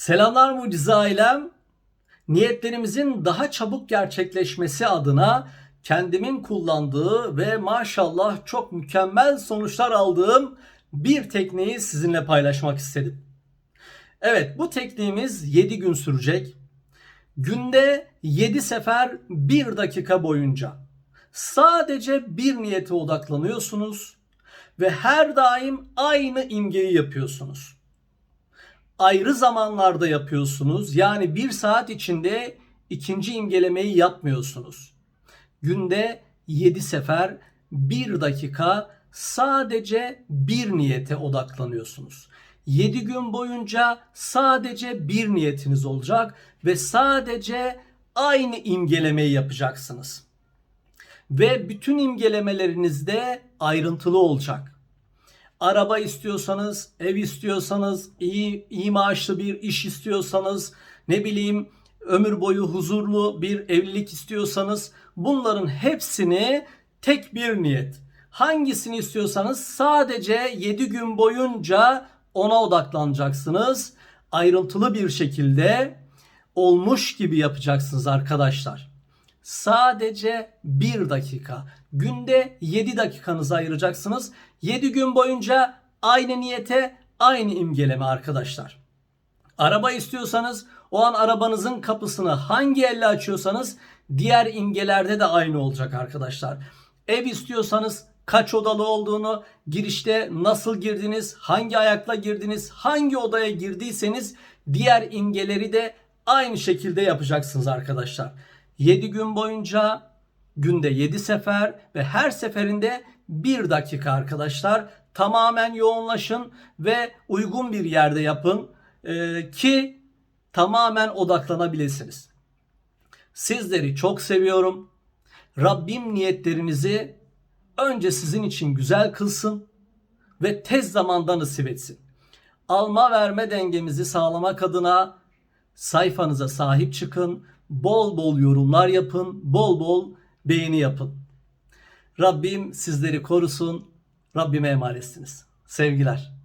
Selamlar mucize ailem. Niyetlerimizin daha çabuk gerçekleşmesi adına kendimin kullandığı ve maşallah çok mükemmel sonuçlar aldığım bir tekniği sizinle paylaşmak istedim. Evet bu tekniğimiz 7 gün sürecek. Günde 7 sefer 1 dakika boyunca sadece bir niyete odaklanıyorsunuz ve her daim aynı imgeyi yapıyorsunuz ayrı zamanlarda yapıyorsunuz. Yani bir saat içinde ikinci imgelemeyi yapmıyorsunuz. Günde 7 sefer 1 dakika sadece bir niyete odaklanıyorsunuz. 7 gün boyunca sadece bir niyetiniz olacak ve sadece aynı imgelemeyi yapacaksınız. Ve bütün imgelemelerinizde ayrıntılı olacak araba istiyorsanız, ev istiyorsanız, iyi, iyi maaşlı bir iş istiyorsanız, ne bileyim ömür boyu huzurlu bir evlilik istiyorsanız bunların hepsini tek bir niyet. Hangisini istiyorsanız sadece 7 gün boyunca ona odaklanacaksınız. Ayrıntılı bir şekilde olmuş gibi yapacaksınız arkadaşlar. Sadece 1 dakika. Günde 7 dakikanızı ayıracaksınız. 7 gün boyunca aynı niyete aynı imgeleme arkadaşlar. Araba istiyorsanız o an arabanızın kapısını hangi elle açıyorsanız diğer imgelerde de aynı olacak arkadaşlar. Ev istiyorsanız kaç odalı olduğunu, girişte nasıl girdiniz, hangi ayakla girdiniz, hangi odaya girdiyseniz diğer imgeleri de aynı şekilde yapacaksınız arkadaşlar. 7 gün boyunca günde 7 sefer ve her seferinde 1 dakika arkadaşlar. Tamamen yoğunlaşın ve uygun bir yerde yapın ee, ki tamamen odaklanabilirsiniz. Sizleri çok seviyorum. Rabbim niyetlerinizi önce sizin için güzel kılsın ve tez zamanda nasip etsin. Alma verme dengemizi sağlamak adına sayfanıza sahip çıkın. Bol bol yorumlar yapın. Bol bol beğeni yapın. Rabbim sizleri korusun. Rabbime emanetsiniz. Sevgiler.